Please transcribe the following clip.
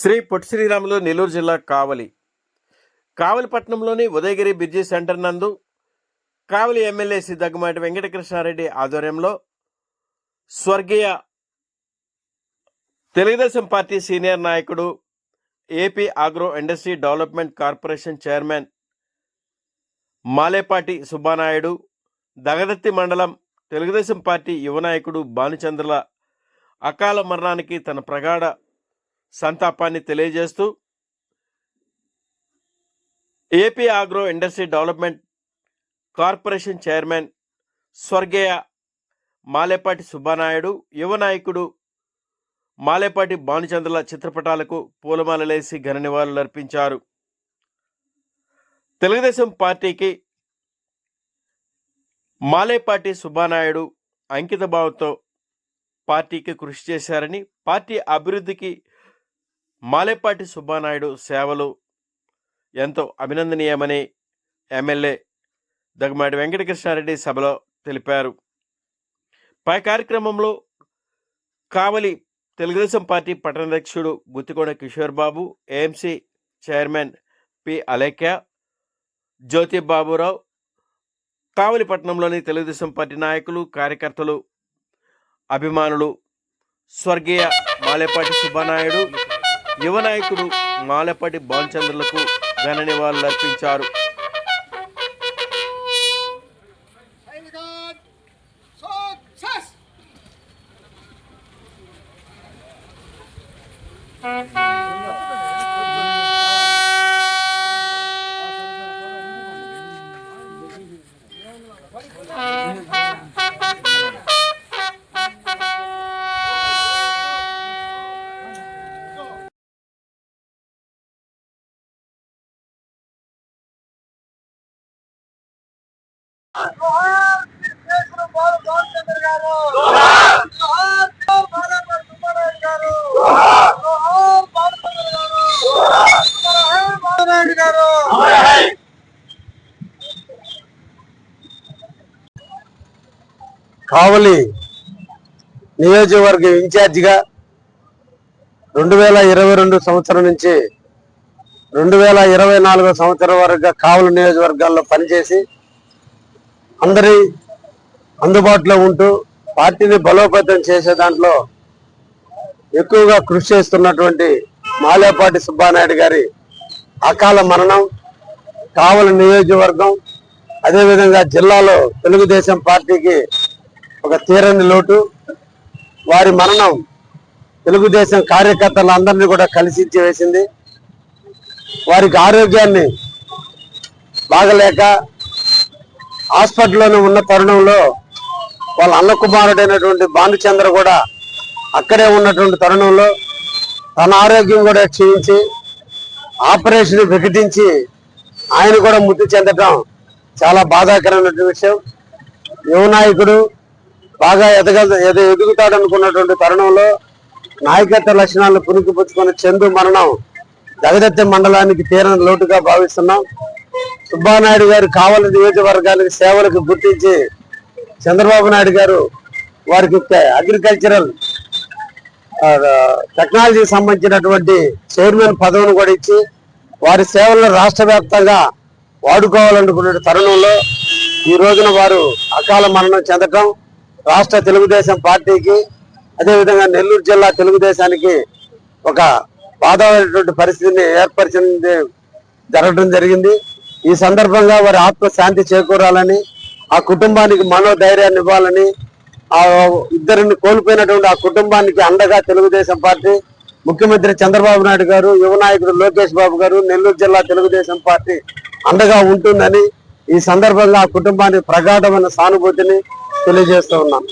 శ్రీ పొట్టి శ్రీరాములు నెల్లూరు జిల్లా కావలి. కావలి పట్టణంలోని ఉదయగిరి బిర్జీ సెంటర్ నందు కావలి ఎమ్మెల్యే శ్రీ దగ్గుమాటి వెంకటకృష్ణారెడ్డి ఆధ్వర్యంలో స్వర్గీయ తెలుగుదేశం పార్టీ సీనియర్ నాయకుడు AP agro industry development corporation chairman Malepati Subbanaidu Dagadarthi మండలం తెలుగుదేశం పార్టీ యువ నాయకుడు భానుచంద్రుల అకాల మరణానికి తన ప్రగాఢ సంతాపాన్ని తెలియజేస్తూ AP agro industry development corporation chairman స్వర్గీయ మాలేపాటి సుబ్బానాయుడు యువ నాయకుడు మాలేపాటి భానుచంద్రుల చిత్రపటాలకు పూలమాలలేసి ఘన నివాళులర్పించారు తెలుగుదేశం పార్టీకి మాలేపాటి సుబ్బానాయుడు అంకితభావంతో పార్టీకి కృషి చేశారని పార్టీ అభివృద్ధికి మాలేపాటి సుబ్బానాయుడు సేవలు ఎంతో అభినందనీయమని ఎమ్మెల్యే దగ్గమాటి వెంకటకృష్ణారెడ్డి సభలో తెలిపారు. పై కార్యక్రమంలో Kavali Telugu Desam party పట్టణాధ్యక్షుడు Guttikonda Kishore Babu AMC chairman P Alekhya Jyothi Baburao Kavali పట్టణంలోని తెలుగుదేశం పార్టీ నాయకులు కార్యకర్తలు అభిమానులు స్వర్గీయ మాలేపాటి సుబ్బానాయుడు యువ నాయకుడు మాలేపాటి బాలచంద్రులకు ఘన నివాళులు అర్పించారు. Heineken, కావలి నియోజకవర్గ ఇన్ఛార్జిగా రెండు వేల ఇరవై రెండు సంవత్సరం నుంచి రెండు వేల ఇరవై నాలుగో సంవత్సరం వరకు కావలి నియోజకవర్గాల్లో పనిచేసి అందరి అందుబాటులో ఉంటూ పార్టీని బలోపేతం చేసే దాంట్లో ఎక్కువగా కృషి చేస్తున్నటువంటి మాలేపాటి సుబ్బానాయుడు గారి అకాల మరణం కావల నియోజకవర్గం అదేవిధంగా జిల్లాలో తెలుగుదేశం పార్టీకి ఒక తీరని లోటు వారి మరణం తెలుగుదేశం కార్యకర్తలందరినీ కూడా కలిసి వేసింది. వారికి ఆరోగ్యాన్ని బాగలేక హాస్పిటల్లోనే ఉన్న తరుణంలో వాళ్ళ అన్న కుమారుడైనటువంటి భానుచంద్ర కూడా అక్కడే ఉన్నటువంటి తరుణంలో తన ఆరోగ్యం కూడా క్షీణించి ఆపరేషన్ వికటించి ఆయన కూడా మృతి చెందటం చాలా బాధాకరమైన విషయం. యువ నాయకుడు బాగా ఎదగ ఎద ఎదుగుతాడనుకున్నటువంటి తరుణంలో నాయకత్వ లక్షణాలను పుణికిపుచ్చుకున్న చందు మరణం జగదత్తి మండలానికి తీరని లోటుగా భావిస్తున్నాం. సుబ్బానాయుడు గారు కావలి నియోజకవర్గాలకు సేవలకు గుర్తించి చంద్రబాబు నాయుడు గారు వారికి అగ్రికల్చరల్ టెక్నాలజీకి సంబంధించినటువంటి చైర్మన్ పదవిని కూడా ఇచ్చి వారి సేవలను రాష్ట్ర వ్యాప్తంగా వాడుకోవాలనుకునే తరుణంలో ఈ రోజున వారు అకాల మరణం చెందటం రాష్ట్ర తెలుగుదేశం పార్టీకి అదేవిధంగా నెల్లూరు జిల్లా తెలుగుదేశానికి ఒక బాధమైనటువంటి పరిస్థితిని ఏర్పరిచింది జరగడం జరిగింది. ఈ సందర్భంగా వారి ఆత్మ శాంతి చేకూరాలని ఆ కుటుంబానికి మనోధైర్యాన్ని ఇవ్వాలని ఆ ఇద్దరిని కోల్పోయినటువంటి ఆ కుటుంబానికి అండగా తెలుగుదేశం పార్టీ ముఖ్యమంత్రి చంద్రబాబు నాయుడు గారు యువ నాయకుడు లోకేష్ బాబు గారు నెల్లూరు జిల్లా తెలుగుదేశం పార్టీ అండగా ఉంటుందని ఈ సందర్భంగా ఆ కుటుంబానికి ప్రగాఢమైన సానుభూతిని తెలియజేస్తూ ఉన్నాను.